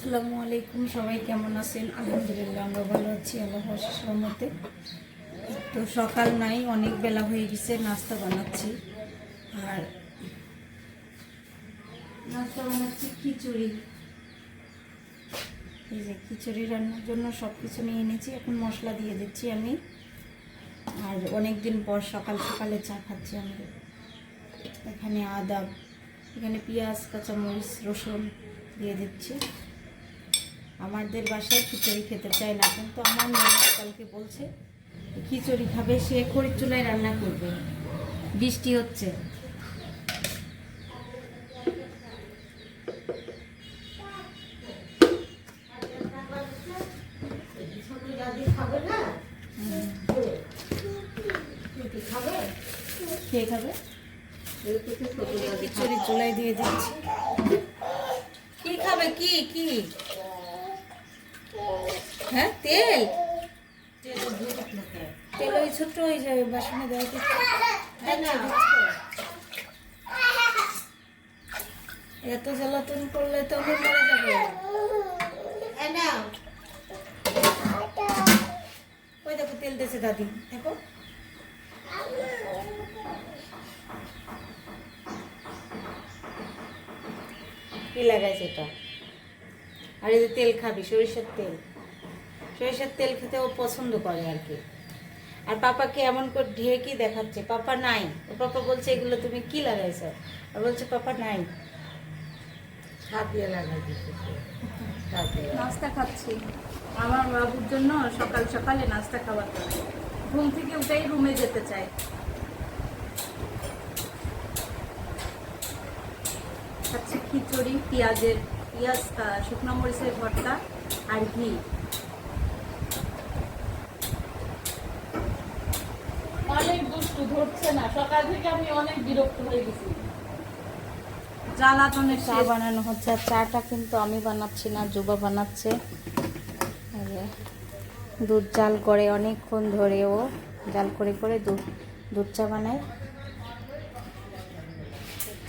আসসালামু আলাইকুম, সবাই কেমন আছেন? আলহামদুলিল্লাহ, আমরা ভালো আছি আল্লাহ রহমতে। তো সকাল নাই, অনেক বেলা হয়ে গেছে, নাস্তা বানাচ্ছি। আর নাস্তা বানাচ্ছি খিচুড়ি। এই যে খিচুড়ি রান্নার জন্য সব কিছু নিয়ে এনেছি, এখন মশলা দিয়ে দিচ্ছি আমি। আর অনেক দিন পর সকাল সকালে চা খাচ্ছি আমি। এখানে আদা, এখানে পেঁয়াজ, কাঁচামরিচ, রসুন দিয়ে দিচ্ছি। আমাদের বাসায় খিচুড়ি খেতে চায় না। কিন্তু আমার মেয়ে কালকে বলছে, খিচুড়ি খাবে, সে খড়ির চুলায় রান্না করবে। বৃষ্টি হচ্ছে। কে খাবে? খিচুড়ি চুলায় দিয়ে দিচ্ছি। কি খাবে? কি? কি? হ্যাঁ তেল? তেল ওই ছোট্ট হয়ে যাবে বাসনে দেওয়া তো এত জ্বালাতন করলে তো আমি মরে যাব। ওই দেখো তেল দিয়েছে দাদি। দেখো। কি লাগাইছে এটা? আর এই যে তেল খাবি সরিষার তেল। সরিষার তেল খেতে ও পছন্দ করে আর কি। আর পাপাকে এমন করে ঢেকি দেখাচ্ছে, পাপা নাই। ও পাপা বলছে, এগুলো তুমি কি লাগাইছো? আর বলছে, পাপা নাই। নাস্তা খাচ্ছি। আমার বাবুর জন্য সকাল সকালে নাস্তা খাবার ঘুম থেকে উঠেই রুমে যেতে চাই খাচ্ছি খিচুড়ি, পেঁয়াজের, পেঁয়াজ শুকনো মরিচের ভর্তা আর ঘি। না। সকাল থেকে আমি অনেক বিরক্ত হয়ে গেছি। জ্বালাতনের চা বানানো হচ্ছে। আর চাটা কিন্তু আমি বানাচ্ছি না জুবা বানাচ্ছে। দুধ জাল করে অনেকক্ষণ ধরে ও জাল করে করে দুধ দুধ চা বানায়।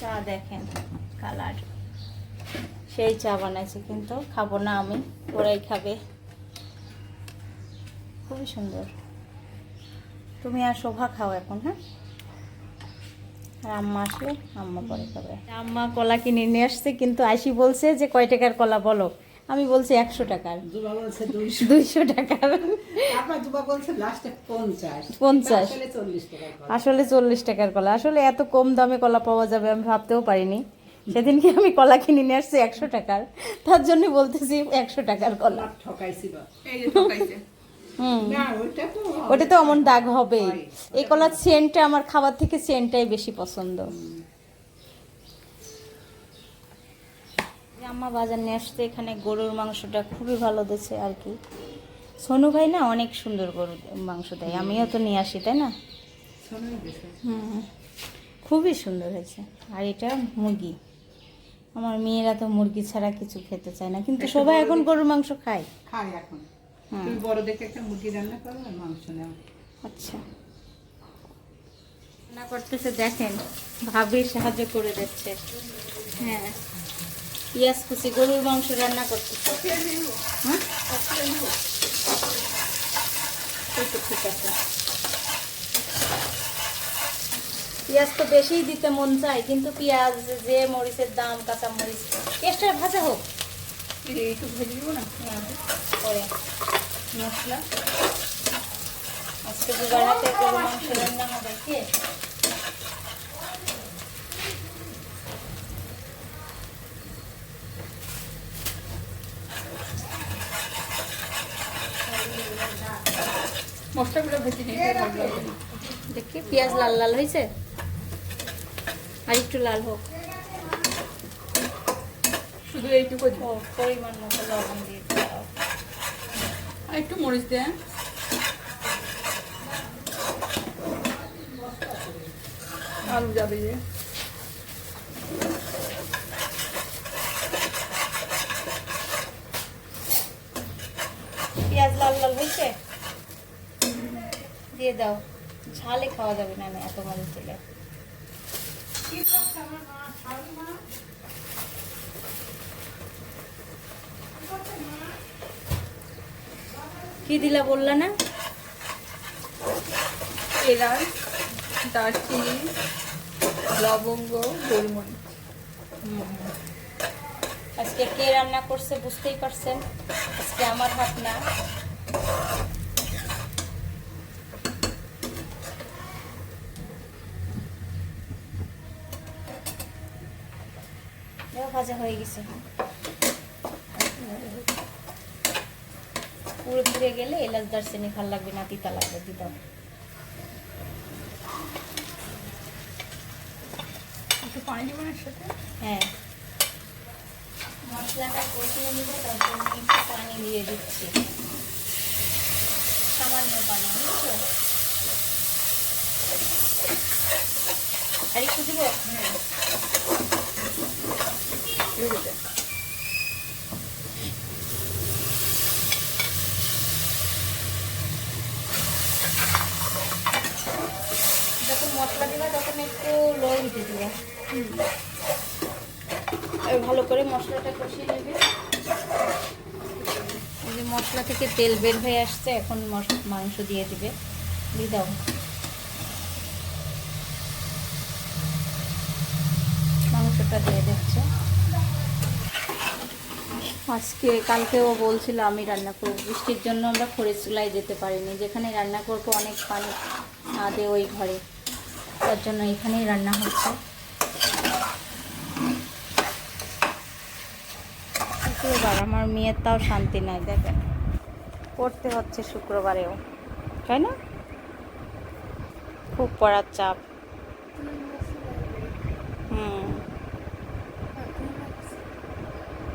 চা দেখেন কালার। সেই চা বানাইছে কিন্তু খাব না আমি ওরাই খাবে। খুবই সুন্দর। তুমি আর শোভা খাও এখন হ্যাঁ? আম্মা আসলে আম্মা পরে খাবে। আম্মা কলা কিনে নিয়ে আসছে কিন্তু আশি বলছে যে কয় টাকার কলা বলো? আমি বলছি একশো টাকার। বলছে দুইশো। দুইশো টাকার। পঞ্চাশ। আসলে চল্লিশ টাকার কলা। আসলে এত কম দামে কলা পাওয়া যাবে আমি ভাবতেও পারিনি। সেদিনকে আমি কলা কিনে নিয়ে আসছি একশো টাকার? তার জন্য বলতেছি একশো টাকার কলা। লাভ ওটা তো অমন দাগ হবে এই কলার সেন্টটা আমার খাবার থেকে সেন্টটাই বেশি পছন্দ। আম্মা বাজার নিয়ে আসতে এখানে গরুর মাংসটা খুবই ভালো দিচ্ছে আর কি। সোনু ভাই না অনেক সুন্দর গরুর মাংস দেয় আমিও তো নিয়ে আসি তাই না? হুম। খুবই সুন্দর হয়েছে। আর এটা মুরগি। আমার মেয়েরা তো মুরগি ছাড়া কিছু খেতে চায় না কিন্তু সবাই এখন গরুর মাংস খায়। খাই এখন। তুমি বড় দেখে একটা মুরগি রান্না করো আর মাংস নাও। আচ্ছা। রান্না করতেছে দেখেন ভাবি সাহায্য করে দিচ্ছে। হ্যাঁ। পেঁয়াজ কুচি গরুর মাংস রান্না করতেছে। হ্যাঁ তো ঠিক আছে। পেঁয়াজ তো বেশিই দিতে মন চায় কিন্তু পেঁয়াজ যে মরিচের দাম কাঁচা মরিচ পেঁয়াজটা ভাজা হোক। একটু ভেজে দিব না? পরে। মশলা। আজকে দুবার হাতে গরু মাংস রান্না হবে কে? মশলাগুলো ভেজে নিয়ে দেখি পেঁয়াজ লাল লাল হয়েছে? আর একটু লাল হোক। শুধু এইটুকু পরিমাণ মতো লবণ দিয়ে আর একটু মরিচ দেন আলু যাবে যে। পেঁয়াজ লাল লাল হয়েছে? দিয়ে দাও। ঝালে খাওয়া যাবে না না এত মরিচ দিলে। কি দিলা বললা না? এলাচ দারচিনি লবঙ্গ গোলমরিচ। আজকে কে রান্না করছে বুঝতেই পারছেন? আজকে আমার হাত না। ভাজা হয়ে গেছে। পুরো পুড়ে গেলে এলাচ দারচিনি ভালো লাগবে না তিতা লাগবে দিতাম একটু পানি দেবেন এর সাথে? হ্যাঁ। মশলাটা কষিয়ে নিব তার জন্য একটু পানি দিয়ে দিচ্ছি। সামান্য পানি বুঝছ? আর একটু দিব লেগে মশলা দিবা তখন একটু লো হিটে দিবা। ভালো করে মশলাটা কষিয়ে নেবে। যে মশলা থেকে তেল বের হয়ে আসছে এখন মাংস দিয়ে দিবে। দিয়ে দাও। মাংসটা দিয়ে দিচ্ছে। আজকে কালকেও বলছিল আমি রান্না করব। বৃষ্টির জন্য আমরা খড়ের চুলায় যেতে পারিনি। যেখানে রান্না করব অনেক পানি আদে ওই ঘরে। তার জন্য এখানেই রান্না হচ্ছে। শুক্রবার আমার মেয়ের তাও শান্তি নাই দেখেন। পড়তে হচ্ছে শুক্রবারেও তাই না? খুব পড়ার চাপ। হুম।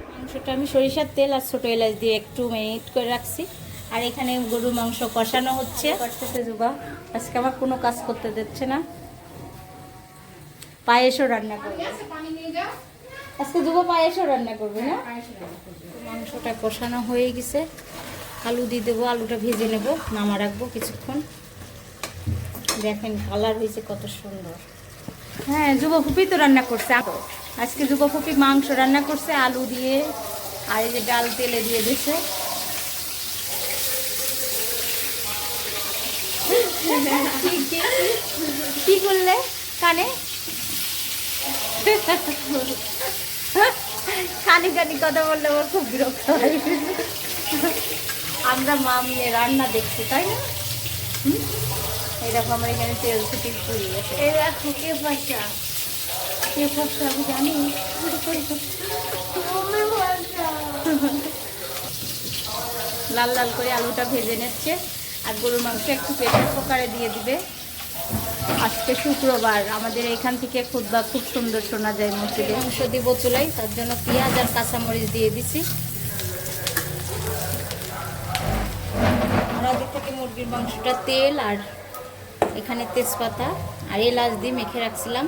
মাংসটা আমি সরিষার তেল আর ছোটো এলাচ দিয়ে একটু ম্যারিনেট করে রাখছি। আর এখানে গরুর মাংস কষানো হচ্ছে। করতেছে আজকে আমার কোনো কাজ করতে দিচ্ছে না। পায়েসও রান্না করবে। আজকে জুবা পায়েসও রান্না করবে না? মাংসটা কষানো হয়ে গেছে। আলু দিয়ে দেবো আলুটা ভেজে নেব নামা রাখব কিছুক্ষণ। দেখেন কালার হয়েছে কত সুন্দর। হ্যাঁ যুব ফুপি তো রান্না করছে। আজকে যুব ফুপি মাংস রান্না করছে আলু দিয়ে আর এই যে ডাল তেলে দিয়ে দিছে। কি করলে? কানে? কানে কানে কথা বললে ওর খুব বিরক্ত হয়। আমরা মা মেয়ে রান্না দেখছি তাই না? এই দেখো আমার এখানে তেল ছুটি পুরি এই দেখো কে পয়সা কে ফসা আমি জানি। লাল লাল করে আলুটা ভেজে নিচ্ছে আর গরুর মাংস একটু পেটের কুকারে দিয়ে দিবে। আজকে শুক্রবার। আমাদের এখান থেকে খুদবা খুব সুন্দর শোনা যায় মসজিদে। মাংস দিব চুলাই, তার জন্য পেঁয়াজ আর কাঁচামরিচ দিয়ে দিছি। আমরা দিক থেকে মুরগির মাংসটা তেল আর এখানে তেজপাতা আর এলাচ দিয়ে মেখে রাখছিলাম।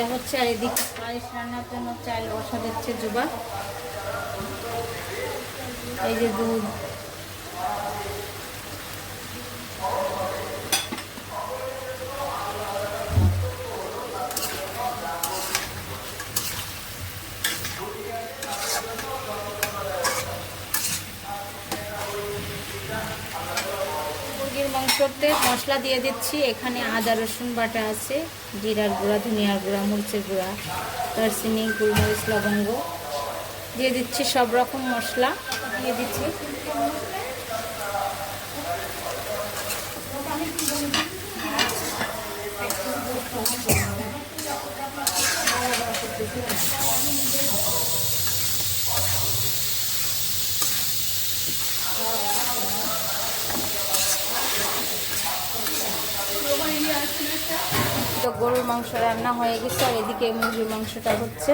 ভাজা হচ্ছে আর এদিকে পায়েস রান্নার জন্য চাল বসা দিচ্ছে জুবা। এই যে দুধ। মাংসতে মশলা দিয়ে দিচ্ছি। এখানে আদা, রসুন বাটা আছে, জিরার গুঁড়া, ধনিয়ার গুঁড়া, মরিচের গুঁড়া, দারচিনি, গোলমরিচ, লবঙ্গ দিয়ে দিচ্ছি সব রকম মশলা। দিয়ে দিচ্ছি। তো গরুর মাংস রান্না হয়ে গেছে, আর এদিকে মুরগির মাংসটা হচ্ছে।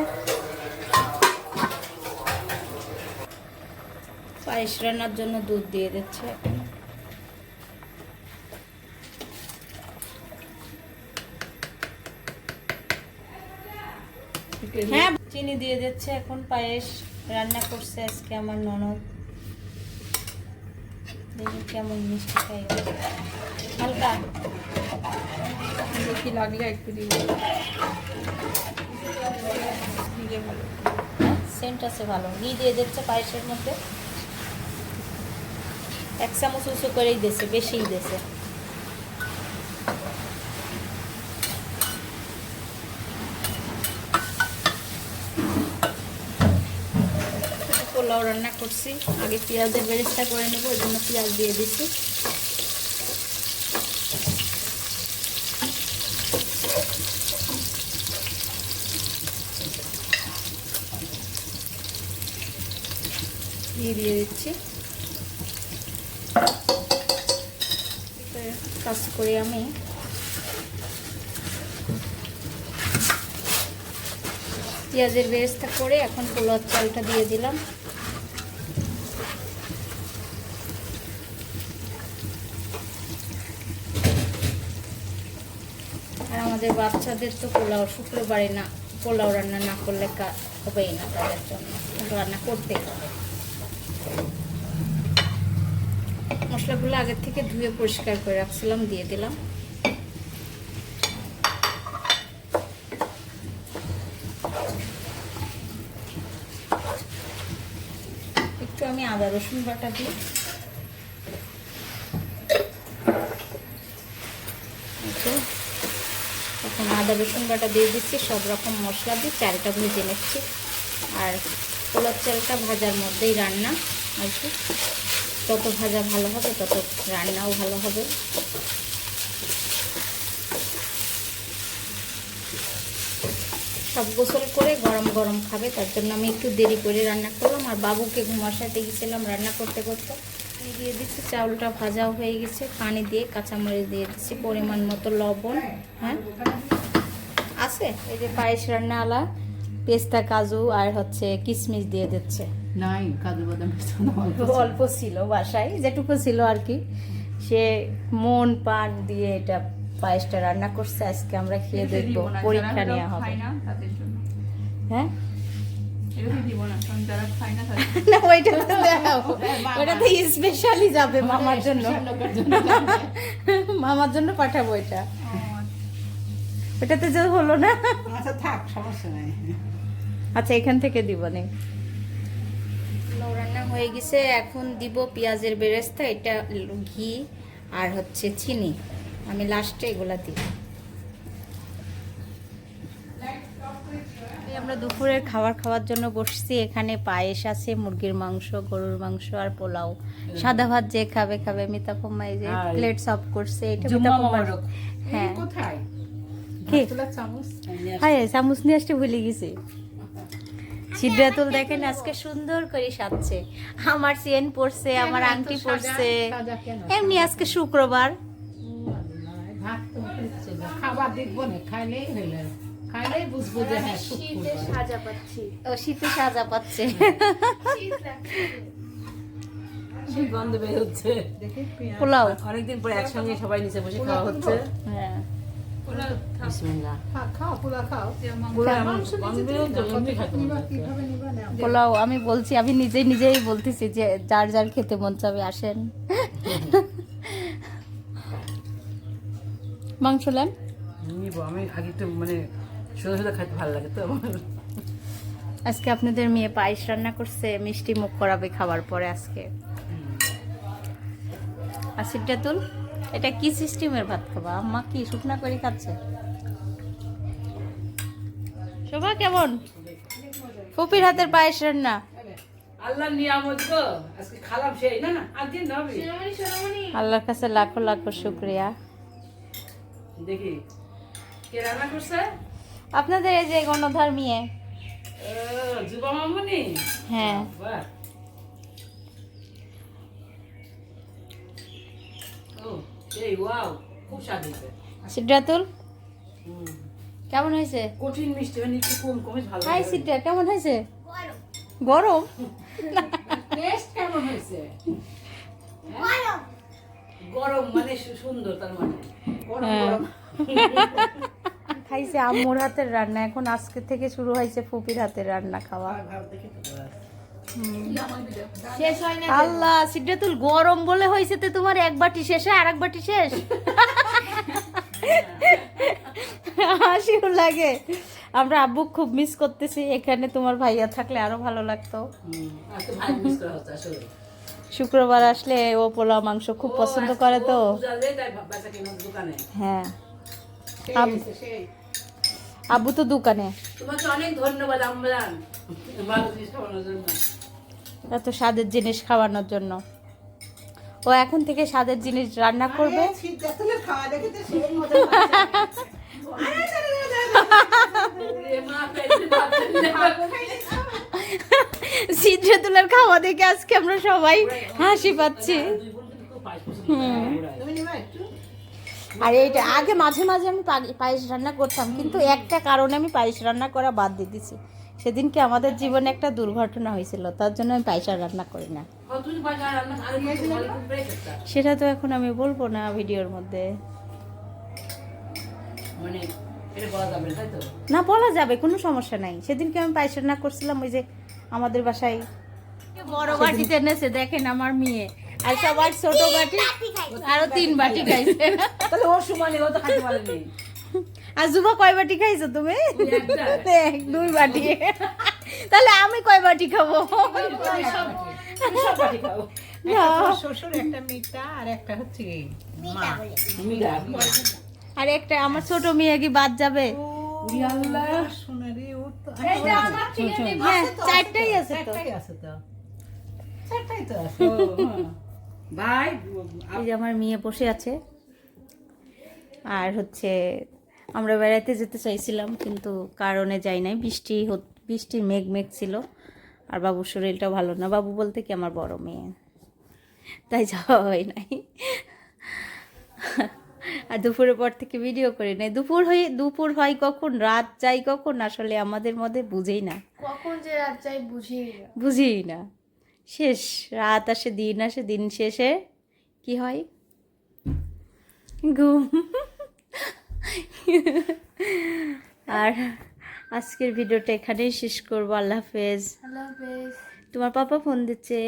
পায়েস রান্নার জন্য দুধ দিয়ে দিচ্ছে হ্যাঁ চিনি দিয়ে দিচ্ছে এখন, পায়েস রান্না করছে আজকে আমার ননদ। দেখি কেমন মিষ্টি খাই। হালকা? দেখি লাগলে একটু দিব সেন্ট আছে ভালো। ঘি দিয়ে দিচ্ছে পায়েসের মধ্যে। এক চামচ উঁচু করেই দিয়েছে, বেশিই দিয়েছে। পোলাও রান্না করছি। আগে পেঁয়াজের বেরেস্তা করে নেব ওই জন্য পেঁয়াজ দিয়ে দিচ্ছি। দিয়ে দিয়ে দিচ্ছি। কাজ করে আমি। পেঁয়াজের বেরেস্তা করে এখন পোলার চালটা দিয়ে দিলাম। আর আমাদের বাচ্চাদের তো পোলাও, শুক্রবারে না, পোলাও রান্না না করলে হবেই না তাদের জন্য। রান্না করতেই হবে। মশলাগুলো আগের থেকে ধুয়ে পরিষ্কার করে রাখছিলাম, দিয়ে দিলাম। একটু আমি আদা রসুন বাটা দিই। এখন আদা রসুন বাটা দিয়ে দিচ্ছি, সব রকম মশলা দিয়ে চালটা ভেজে নিচ্ছি। আর পোলার চালটা ভাজার মধ্যেই রান্না, আর কি। যত ভাজা ভালো হবে, তত রান্নাও ভালো হবে। সব গোসল করে গরম গরম খাবে, তার জন্য আমি একটু দেরি করে রান্না করলাম। আর বাবুকে ঘুমাসাতে গেছিলাম রান্না করতে করতে। দিয়ে দিচ্ছি, চাউলটা ভাজাও হয়ে গেছে। পানি দিয়ে, কাঁচামরিচ দিয়ে দিচ্ছি, পরিমাণ মতো লবণ হ্যাঁ? আছে? এই যে পায়েস রান্না আলা পেস্তা, কাজু, আর হচ্ছে কিশমিশ দিয়ে দিচ্ছে। নাই কাজু বাদাম অল্প ছিল। বাসায় যেটুকু ছিল আর কি। সে মন পান দিয়ে এটা পায়েসটা রান্না করছে আজকে আমরা খেয়ে দেখব পরীক্ষা নেওয়া হবে। হ্যাঁ? না ওইটা তো দেখাও। ওটা তো স্পেশালি যাবে মামার জন্য। মামার জন্য পাঠাবো এটা। ওটাতে যে হলো না। আচ্ছা থাক সমস্যা নাই। আচ্ছা এখান থেকে দিব নে। পোলাও রান্না হয়ে গেছে। এখন দিব পেঁয়াজের বেরেস্তা এটা ঘি আর হচ্ছে চিনি। আমি লাস্টে এগুলা দিই আমরা দুপুরের খাবার খাওয়ার জন্য বসছি। এখানে পায়েস আছে মুরগির মাংস গরুর মাংস আর পোলাও। সাদা ভাত যে খাবে খাবে। মিতা এই যে প্লেট সাফ করছে। এটা জুম্মা মিতা ফম্মার হ্যাঁ। কোথায়? কি? চামচ? হ্যাঁ চামচ নিয়ে আসতে ভুলে গেছি। সিদ্ধাতুল দেখেন আজকে সুন্দর করে সাজছে। আমার চেন পরছে আমার আংটি পরছে। এমনি আজকে শুক্রবার। ভাত তো হচ্ছে না। খাবার দেখব না খাইলেই হইলে খাইলেই বুঝব যে হ্যাঁ শুক্রবার। সাজা পাচ্ছি। ও শীতে সাজা পাচ্ছে। গন্ধ বের হচ্ছে। পোলাও। অনেকদিন পরে একসঙ্গে সবাই নিচে বসে খাওয়া হচ্ছে। হ্যাঁ। পোলাও আমি বলছি আমি নিজেই নিজেই বলতেছি যে যার যার খেতে মন চাবে আসেন। মাংস লেন আমি আগে একটু মানে সোজা সোজা খাইতে ভালো লাগে তো। আজকে আপনাদের মেয়ে পায়েস রান্না করছে মিষ্টি মুখ করাবে খাবার পরে আজকে। আর সিদ্ধাতুল এটা কি সিস্টেমের ভাত খাবা? আম্মা কি শুকনা করে খাচ্ছে? শোভা কেমন? ফুপির হাতের পায়েস রান্না। আল্লাহ নিয়ামত গো আজকে খালাম সেই। না না আজকে নবি আল্লাহর কাছে লাখো লাখো শুক্রিয়া। দেখি কে রান্না করছে? আপনাদের এই যে গণধর মেয়ে ও, যুবা মামনি? হ্যাঁ বাহ ও এই ওয়াও খুব স্বাদ। হয়েছে সিদ্ধাতুল কেমন হয়েছে? কঠিন মিষ্টি মানে একটু কম কমে ভালো হাই সিদ্ধা কেমন হয়েছে? গরম। টেস্ট কেমন হয়েছে? গরম। মানে সুন্দর তার মানে। গরম হ্যাঁ। গরম খাইছে আম্মুর হাতের রান্না এখন আজকে থেকে শুরু হয়েছে ফুপির হাতের রান্না খাওয়া। শেষ হয় না আল্লাহ সিদ্ধাতুল গরম বলে হয়েছে তো তোমার এক বাটি শেষে আর এক বাটি শেষ? হাসিও লাগে। আমরা আব্বু খুব মিস করতেছি এখানে তোমার ভাইয়া থাকলে আরও ভালো লাগতো। শুক্রবার আসলে ও পোলাও মাংস খুব পছন্দ করে তো। হ্যাঁ। আব্বু তো দোকানে। তোমাকে অনেক ধন্যবাদ আমরান ভালো জিনিস খাওয়ানোর জন্য এত স্বাদের জিনিস খাওয়ানোর জন্য। ও এখন থেকে স্বাদের জিনিস রান্না করবে। সিদ্ধাতুলের খাওয়া দেখে আজকে আমরা সবাই হাসি পাচ্ছি। করে। আর এইটা আগে মাঝে মাঝে আমি পায়েস রান্না করতাম কিন্তু একটা কারণে আমি পায়েস রান্না করা বাদ দিয়ে দিছি। সেদিনকে আমাদের জীবনে একটা দুর্ঘটনা হয়েছিল তার জন্য আমি পায়সা রান্না করি না। ও। সেটা তো এখন আমি বলব না ভিডিওর মধ্যে। মানে এটা বলা যাবে না, তাই তো? না বলা যাবে কোনো সমস্যা নাই। সেদিনকে আমি পায়সা রান্না করছিলাম ওই যে আমাদের বাসায়। বড় বাটিতে এনেছে দেখেন আমার মেয়ে। আর সবার ছোট বাটি আরও তিন বাটি খাইছে। তাহলে ওর সমানে ও তো খাইতে পারেনি। আর জুমা কয় বাটি খাইছো তুমি? এক দুই বাটি। তাহলে আমি কয় বাটি খাব? শ্বশুর একটা মিঠা আর একটা হচ্ছে। আর একটা আমার ছোট মেয়ে কি বাদ যাবে? তো হ্যাঁ চারটাই আছে। তো। চারটাই তো। আছে। ভাই এই যে আমার মেয়ে বসে আছে। আর হচ্ছে আমরা বেড়াইতে যেতে চাইছিলাম কিন্তু কারণে যাই নাই। বৃষ্টি বৃষ্টির মেঘ মেঘ ছিল আর বাবুর শরীরটা ভালো না। বাবু বলতে কি আমার বড় মেয়ে? তাই যাওয়া হয় নাই। আর দুপুরের পর থেকে ভিডিও করি নাই। দুপুর হয়ে দুপুর হয় কখন? রাত যাই কখন? আসলে আমাদের মধ্যে বুঝেই না। কখন যে রাত চাই বুঝি বুঝি না। শেষ রাত আসে দিন আসে দিন শেষে কি হয়? ঘুম। আর আজকের ভিডিওটা এখানেই শেষ করব। আল্লাহ হাফেজ। আল্লাহ হাফেজ। তোমার পাপা ফোন দিচ্ছে।